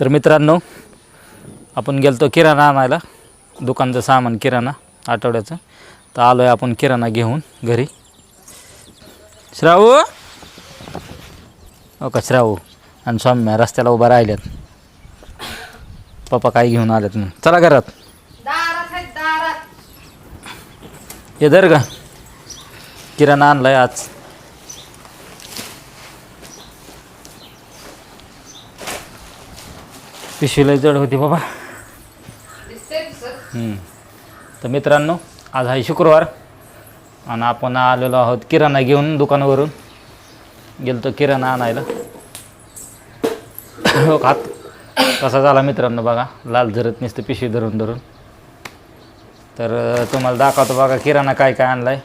तर मित्रांनो आपण गेलतो किराणा आणायला. दुकानचं सामान किराणा आठवड्याचं. तर आलो आहे आपण किराणा घेऊन घरी. श्रावू! हो का श्रावू? आणि सौम्या रस्त्याला उभा राहिल्यात. पप्पा काय घेऊन आलेत मग चला घरात. दारात आहेत दारात. हे धर का किराणा आणलाय आज. पिशवीला जड होती बाबा. तर मित्रांनो आज आहे शुक्रवार आणि आपण आलेलो आहोत किराणा घेऊन दुकानावरून. गेलतो किराणा आणायला. हो हात कसा झाला मित्रांनो बघा लाल झरत नसतं पिशवी धरून धरून. तर तुम्हाला दाखवतो बघा किराणा काय काय आणलाय.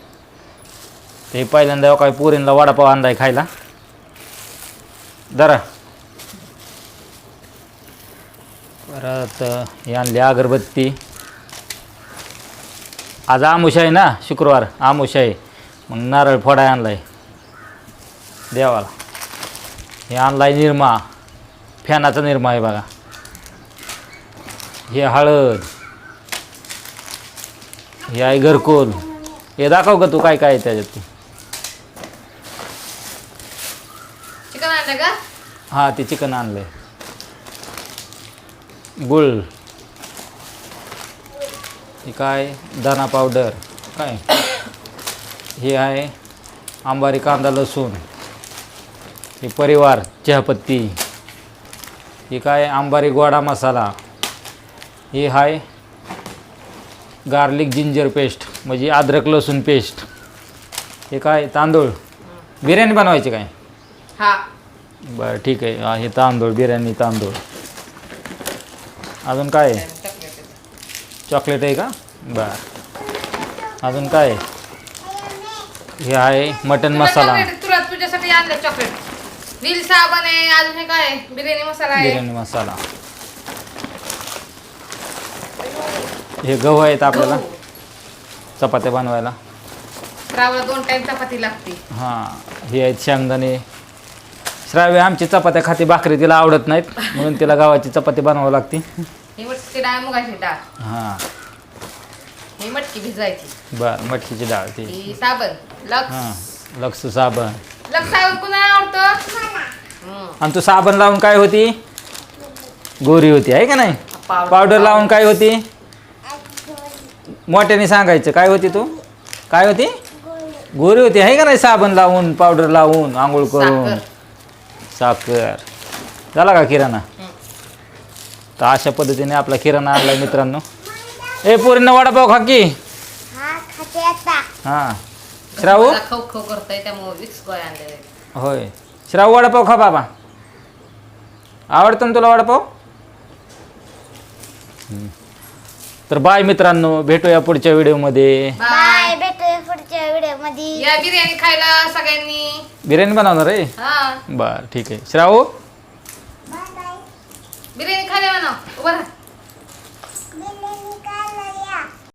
ते पहिल्यांदा काय पोरींला वडापाव आणलाय खायला. जरा. परत हे आणली अगरबत्ती. आज आमुष आहे ना शुक्रवार. आमुष आहे. मग नारळ फोडाय आणलाय. देवाला. हे आणलाय निरमा. फॅनाचा निरमा आहे बघा. हे हळद. हे आहे घरकुल. हे दाखव का तू काय काय आहे त्याच्यात ते. चिकन आणलं का? हां ते चिकन आणलंय. गुळ. हे काय? दाना पावडर काय? हे आहे आंबारी कांदा लसूण. हे परिवार चहापत्ती. हे काय? आंबारी गोडा मसाला. हे आहे गार्लिक जिंजर पेस्ट म्हणजे अद्रक लसूण पेस्ट. हे काय? तांदूळ. बिर्याणी बनवायची काय? हा. बरं ठीक आहे. हा, हे तांदूळ बिर्याणी तांदूळ. अजून काय आहे? चॉकलेट आहे का? बरं. अजून काय आहे? हे आहे मटन मसाला. तुला तुझ्यासाठी आणलं चॉकलेट. नील साबण आहे अजून हे काय? बिर्याणी मसाला आहे. बिर्याणी मसाला. हे गहू आहेत आपल्याला. चपात्या बनवायला. रावला दोन टाइम चपाती लागते. हां हे आहेत शेंगदाणे. श्राव्य आमची चपात्या खाते भाकरी तिला आवडत नाहीत म्हणून तिला गव्हाची चपाती बनवावी लागते. ही मटकी डाळ मुगाची डाळ. हां. ही मटकी भिजवायची. बरं मटकीची डाळ ती. ही साबण लक्स. हां लक्ष साबण. लक्स साबण कुणाला आवडतं? हम्म. आणि तू साबण लावून काय होती? गोरी होती आहे का नाही? पावडर. पावडर लावून काय होती? मोठ्याने सांगायचं काय होती तू? काय होती? गोरी. होती आहे का नाही साबण लावून पावडर लावून आंघोळ करून? साखर. साखर. झाला का किराणा. तर अशा पद्धतीने आपला किराणा आणलाय मित्रांनो. ए पोरींना वडापाव खा की. हां श्रावू? मला खव खव करतोय त्यामुळे विक्स गोळ्या आणले होय. श्रावू वडापाव खा बाबा. आवडतं ना तुला वडापाव. तर बाय मित्रांनो भेटूया पुढच्या व्हिडिओमध्ये. बाय. या बिर्याणी खायला सगळ्यांनी. बिर्याणी बनवणार आहे? बर ठीक आहे. श्रावू? बिर्याणी खायला म्हणा उभं राहा.